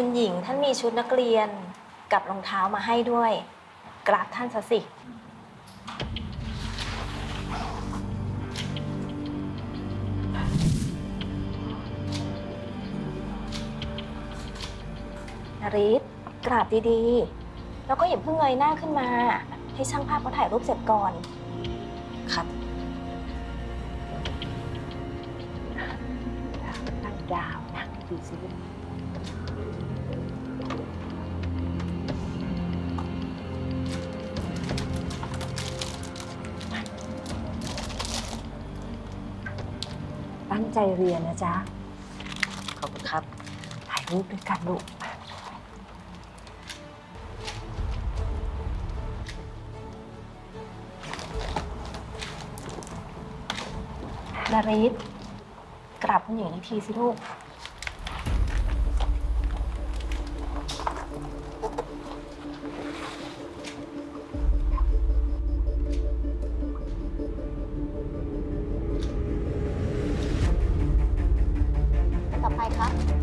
คุณหญิงท่านมีชุดนักเรียนกับรองเท้ามาให้ด้วย กราบท่านซะสิ นาริศกราบดีๆ แล้วก็อย่าเพิ่งเงยหน้าขึ้นมา ให้ช่างภาพเขาถ่ายรูปเสร็จก่อน ครับนั่งยาวนะดูสิลูก ตั้งใจเรียนนะจ๊ะ ขอบคุณครับ ถ่ายรูปด้วยกันลูกนาริศกราบคุณหญิงอีกทีสิลูก 好